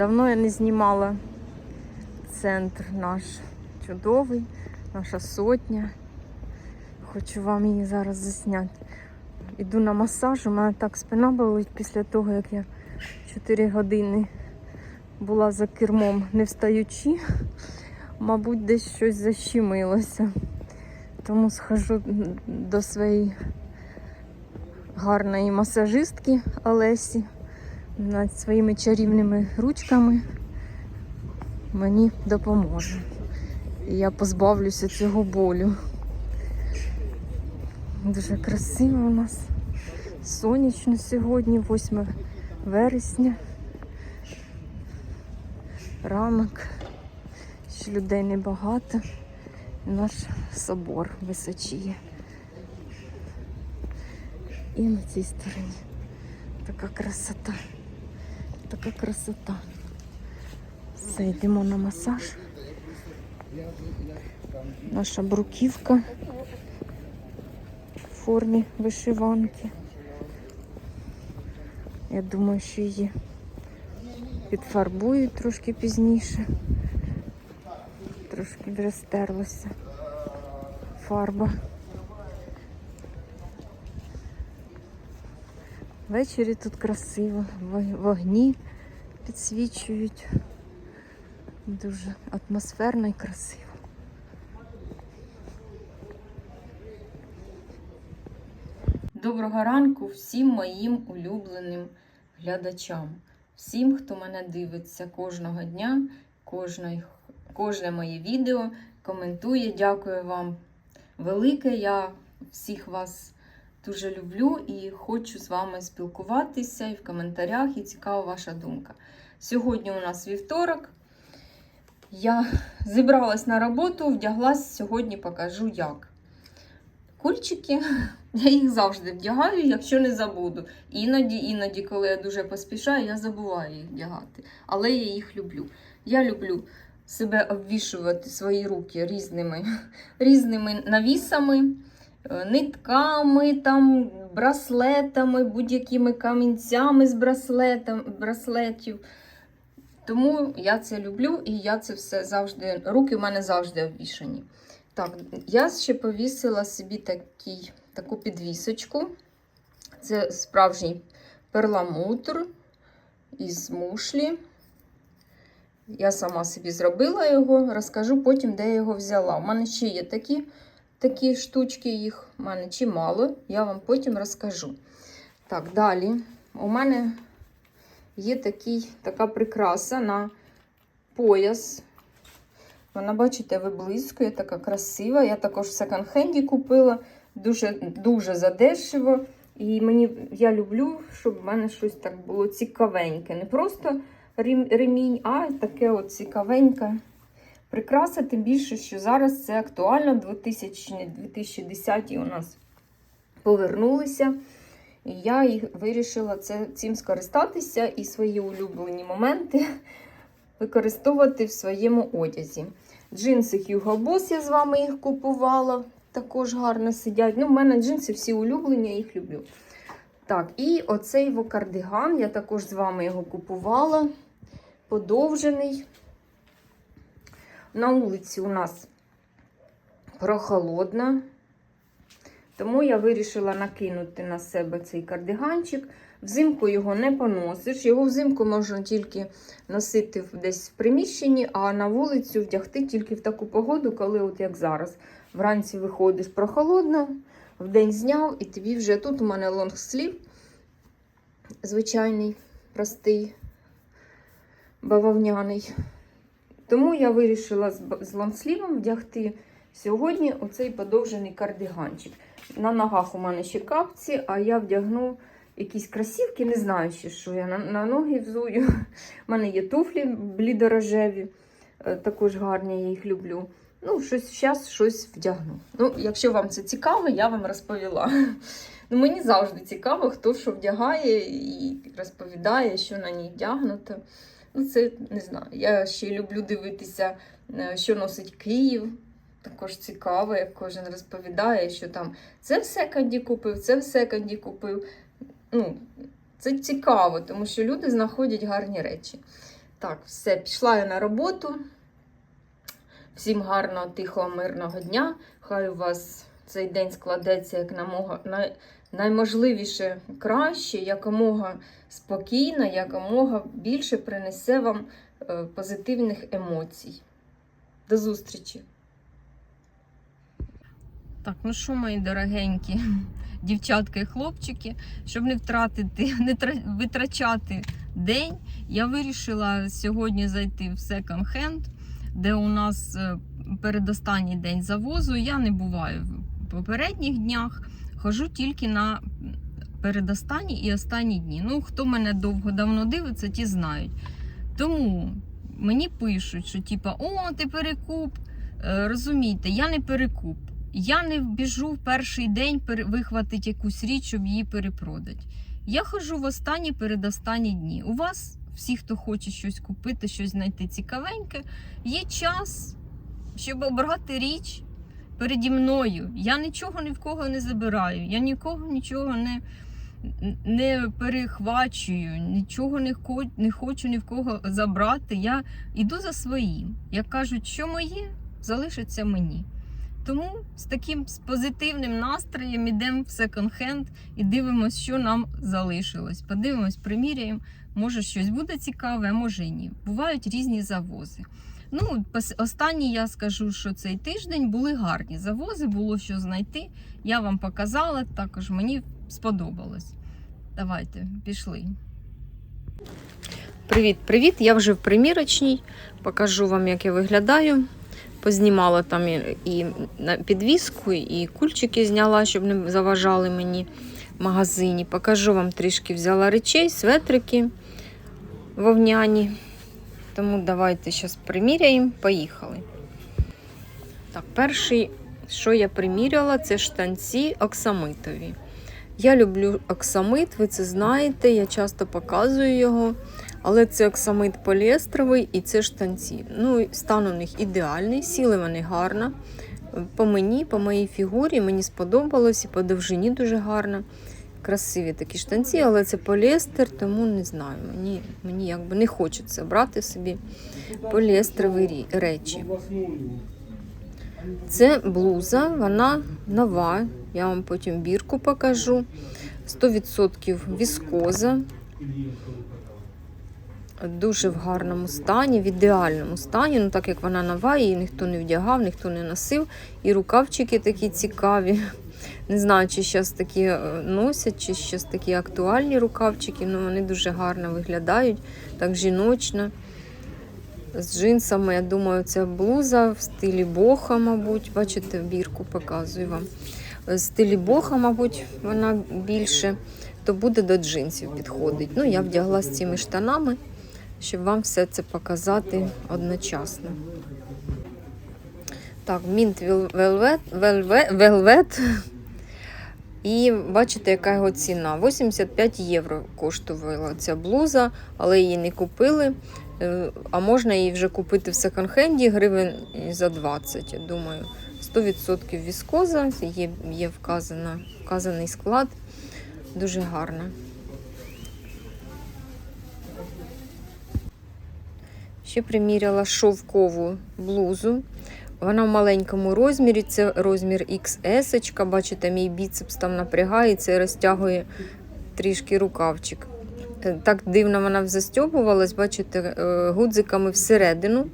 Давно я не знімала центр наш чудовий, наша сотня. Хочу вам її зараз засняти. Іду на масаж, у мене так спина болить після того, як я 4 години була за кермом не встаючи. Мабуть, десь щось защемилося. Тому схожу до своєї гарної масажистки Олесі над своїми чарівними ручками мені допоможе. І я позбавлюся цього болю. Дуже красиво у нас. Сонячно сьогодні, 8 вересня. Ранок. Ще людей небагато. Наш собор височіє. І на цій стороні така красота. Така красота. Все, йдемо на масаж. Наша бруківка в формі вишиванки. Я думаю, що її підфарбують трошки пізніше. Трошки вже стерлася фарба. Ввечері тут красиво, вогні підсвічують. Дуже атмосферно і красиво. Доброго ранку всім моїм улюбленим глядачам, всім, хто мене дивиться кожного дня, кожної, кожне моє відео, коментує. Дякую вам велике. Я всіх вас дуже люблю і хочу з вами спілкуватися і в коментарях, і цікава ваша думка. Сьогодні у нас вівторок. Я зібралась на роботу, вдяглась, сьогодні покажу як. Кульчики, я їх завжди вдягаю, якщо не забуду. Іноді, іноді, коли я дуже поспішаю, я забуваю їх вдягати. Але я їх люблю. Я люблю себе обвішувати свої руки різними, різними навісами, нитками, там, браслетами, будь-якими камінцями з браслетом, браслетів. Тому я це люблю і я це все завжди. Руки в мене завжди обвішані. Так, я ще повісила собі такий, таку підвісочку. Це справжній перламутр із мушлі. Я сама собі зробила його, розкажу потім, де я його взяла. У мене ще є такі, такі штучки, їх у мене чимало, я вам потім розкажу. Так, далі. У мене є такий, така прикраса на пояс. Вона, бачите, виблискує, така красива. Я також в секонд-хенді купила дуже дуже задешево. І мені я люблю, щоб в мене щось так було цікавеньке. Не просто ремінь, а таке от цікавеньке прикраса. Тим більше, що зараз це актуально. 2000 2010 у нас повернулися. І я їх вирішила це, цим скористатися і свої улюблені моменти використовувати в своєму одязі. Джинси Hugo Boss, я з вами їх купувала. Також гарно сидять. Ну, в мене джинси всі улюблені, я їх люблю. Так, і оцей вокардиган, я також з вами його купувала. Подовжений. На вулиці у нас прохолодно. Тому я вирішила накинути на себе цей кардиганчик. Взимку його не поносиш. Його взимку можна тільки носити десь в приміщенні, а на вулицю вдягти тільки в таку погоду, коли, от як зараз, вранці виходиш прохолодно, вдень зняв, і тобі вже тут у мене лонгслів, звичайний, простий, бавовняний. Тому я вирішила з, лонгслівом вдягти сьогодні оцей подовжений кардиганчик. На ногах у мене ще капці, а я вдягну якісь красівки, не знаю ще, що я на, на ноги взую. У мене є туфлі блідорожеві, е, також гарні, я їх люблю. Ну, щось зараз щось вдягну. Ну, якщо вам це цікаво, я вам розповіла. Ну, мені завжди цікаво, хто що вдягає і розповідає, що на ній вдягнуто. Ну, це не знаю. Я ще люблю дивитися, е, що носить Київ. Також цікаво, як кожен розповідає, що там це в секонді купив, це в секонді купив. Ну, це цікаво, тому що люди знаходять гарні речі. Так, все, пішла я на роботу. Всім гарного, тихого, мирного дня. Хай у вас цей день складеться як намога, най, найможливіше краще, якомога спокійно, якомога більше принесе вам е, позитивних емоцій. До зустрічі! Так, ну що, мої дорогенькі дівчатки і хлопчики, щоб не втратити, не витрачати день, я вирішила сьогодні зайти в секонд-хенд, де у нас е, передостанній день завозу. Я не буваю попередніх днях, хожу тільки на передостанні і останні дні. Ну, хто мене довго давно дивиться, ті знають. Тому мені пишуть, що типа, о, ти перекуп. Е, Розумієте, я не перекуп. Я не біжу в перший день вихватити якусь річ, щоб її перепродати. Я ходжу в останні передостанні дні. У вас, всі, хто хоче щось купити, щось знайти цікавеньке, є час, щоб обрати річ переді мною. Я нічого ні в кого не забираю, я нікого нічого не, не перехвачую, нічого не, хо- не хочу ні в кого забрати. Я йду за своїм. Як кажуть, що моє, залишиться мені. Тому з таким з позитивним настроєм йдемо в секонд-хенд і дивимося, що нам залишилось. Подивимось, приміряємо. Може, щось буде цікаве, а може і ні. Бувають різні завози. Ну, останні я скажу, що цей тиждень були гарні завози, було що знайти. Я вам показала, також мені сподобалось. Давайте, пішли. Привіт, привіт! Я вже в примірочній. Покажу вам, як я виглядаю. Познімала там і, підвіску, і кульчики зняла, щоб не заважали мені в магазині. Покажу вам трішки взяла речей, светрики вовняні. Тому давайте зараз приміряємо. Поїхали. Так, перший, що я приміряла, це штанці оксамитові. Я люблю оксамит, ви це знаєте, я часто показую його. Але це оксамит поліестровий і це штанці. Ну, стан у них ідеальний, сіли вони гарно. По мені, по моїй фігурі, мені сподобалось і по довжині дуже гарно. Красиві такі штанці, але це поліестер, тому не знаю. Мені, мені якби не хочеться брати собі поліестрові речі. Це блуза, вона нова. Я вам потім бірку покажу. 100% віскоза. Дуже в гарному стані, в ідеальному стані. Ну, так як вона нова, її ніхто не вдягав, ніхто не носив. І рукавчики такі цікаві. Не знаю, чи зараз такі е, носять, чи зараз такі актуальні рукавчики, але вони дуже гарно виглядають, так жіночно. З джинсами, я думаю, це блуза в стилі боха, мабуть. Бачите, бірку показую вам. В стилі боха, мабуть, вона більше, то буде до джинсів підходить. Ну, я вдягла з цими штанами, щоб вам все це показати одночасно. Так, мінт велвет, велвет, велвет. І бачите, яка його ціна. 85 євро коштувала ця блуза, але її не купили. Е, А можна її вже купити в секонд-хенді гривень за 20, я думаю. 100% віскоза, є, є вказана, вказаний склад. Дуже гарно. Ще приміряла шовкову блузу. Вона в маленькому розмірі, це розмір XS. Бачите, мій біцепс там напрягається і розтягує трішки рукавчик. Е, Так дивно вона застьобувалась, бачите, е, гудзиками всередину.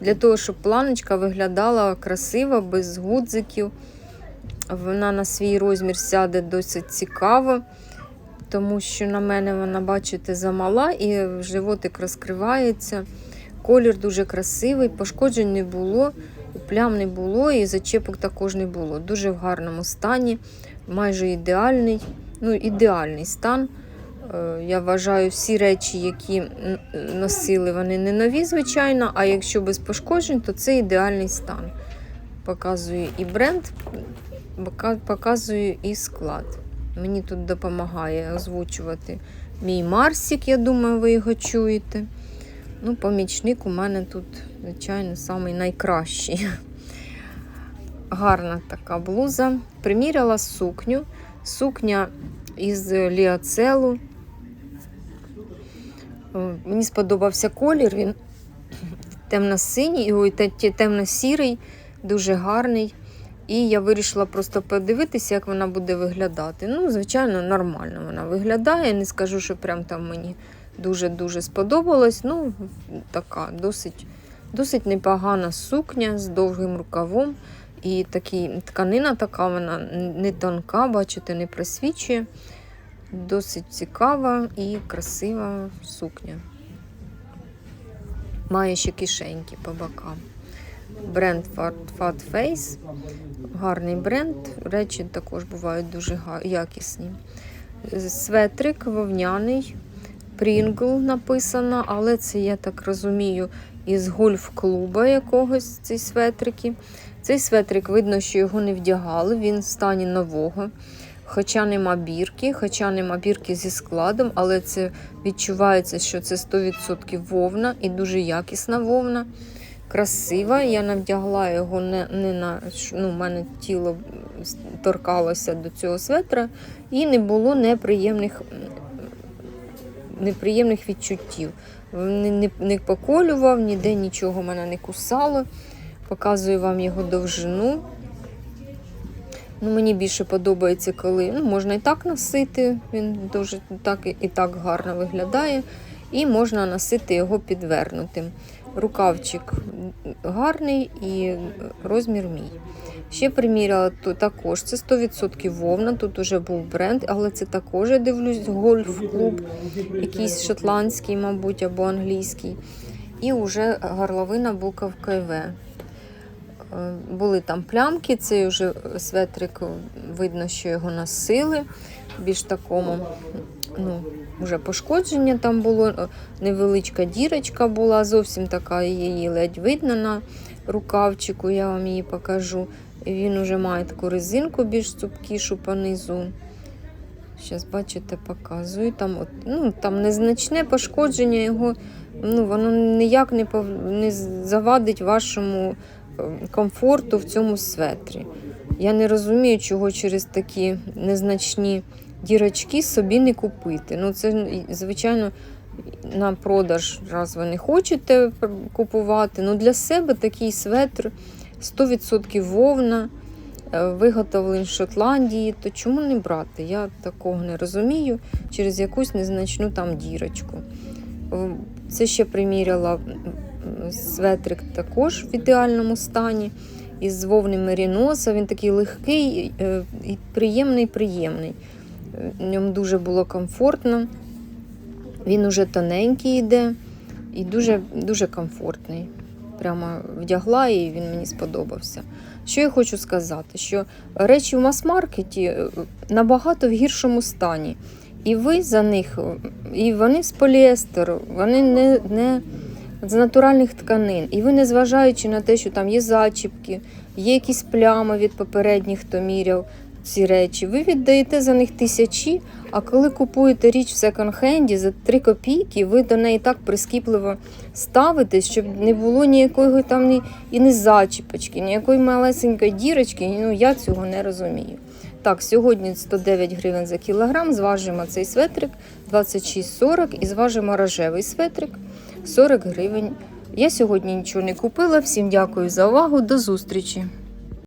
Для того, щоб планочка виглядала красиво, без гудзиків. Вона на свій розмір сяде досить цікаво, тому що на мене вона, бачите, замала і животик розкривається. Колір дуже красивий, пошкоджень не було, плям не було, і зачепок також не було. Дуже в гарному стані, майже ідеальний, ну, ідеальний стан. Е, Я вважаю, всі речі, які носили, вони не нові, звичайно, а якщо без пошкоджень, то це ідеальний стан. Показую і бренд, пока- показую і склад. Мені тут допомагає озвучувати мій Марсік, я думаю, ви його чуєте. Ну, помічник у мене тут, звичайно, самий найкращий. Гарна така блуза. Приміряла сукню. Сукня із ліацелу. Е, Мені сподобався колір, він темно-синій, ой, те- те- темно-сірий, дуже гарний. І я вирішила просто подивитися, як вона буде виглядати. Ну, звичайно, нормально вона виглядає. Не скажу, що прям там мені дуже-дуже сподобалось. Ну, така досить, досить непогана сукня з довгим рукавом. І такі, тканина така, вона не тонка, бачите, не просвічує. Досить цікава і красива сукня. Має ще кишеньки по бокам. Бренд Fat Face. Гарний бренд. Речі також бувають дуже якісні. Светрик вовняний. Прінгл написано, але це, я так розумію, із гольф-клуба якогось ці светрики. Цей светрик видно, що його не вдягали, він в стані нового. Хоча нема бірки, хоча нема бірки зі складом, але це відчувається, що це 100% вовна і дуже якісна вовна. Красива. Я навдягла його не, не на ну, мене тіло торкалося до цього светра, і не було неприємних, неприємних відчуттів. Не, не, не поколював, ніде нічого мене не кусало. Показую вам його довжину. Ну, мені більше подобається, коли ну, можна і так носити, він дуже так і- так гарно виглядає. І можна носити його підвернутим. Рукавчик гарний і розмір мій. Ще приміряла то також. Це 100% вовна. Тут уже був бренд, але це також я дивлюсь гольф-клуб, якийсь шотландський, мабуть, або англійський. І вже горловина буковка В. Е, Були там плямки, цей вже светрик, видно, що його носили. Більш такому, ну, вже пошкодження там було, е, невеличка дірочка була, зовсім така її ледь видно на рукавчику, я вам її покажу. Він вже має таку резинку більш цупкішу по низу. Зараз, бачите, показую. Там, от, ну, там незначне пошкодження його, ну, воно ніяк не, пов- не завадить вашому е, комфорту в цьому светрі. Я не розумію, чого через такі незначні дірочки собі не купити. Ну, це, звичайно, на продаж, раз ви не хочете купувати. Ну, для себе такий светр 100% вовна, е, виготовлений в Шотландії, то чому не брати? Я такого не розумію через якусь незначну там дірочку. Е, Це ще приміряла светрик також в ідеальному стані. Із вовни меріноса. Він такий легкий е, і приємний, приємний. В ньому дуже було комфортно. Він уже тоненький йде і дуже, дуже комфортний. Прямо вдягла і він мені сподобався. Що я хочу сказати? Що речі в мас-маркеті е, набагато в гіршому стані. І ви за них, і вони з поліестеру, вони не, не з натуральних тканин. І ви, незважаючи на те, що там є зачіпки, є якісь плями від попередніх, хто міряв ці речі, ви віддаєте за них тисячі, а коли купуєте річ в секонд-хенді за 3 копійки, ви до неї так прискіпливо ставитесь, щоб не було ніякої там ні, і не зачіпочки, ніякої малесенької дірочки. Ну я цього не розумію. Так, сьогодні 109 гривень за кілограм. Зважимо цей светрик 26,40 і зважимо рожевий светрик 40 гривень. Я сьогодні нічого не купила. Всім дякую за увагу. До зустрічі!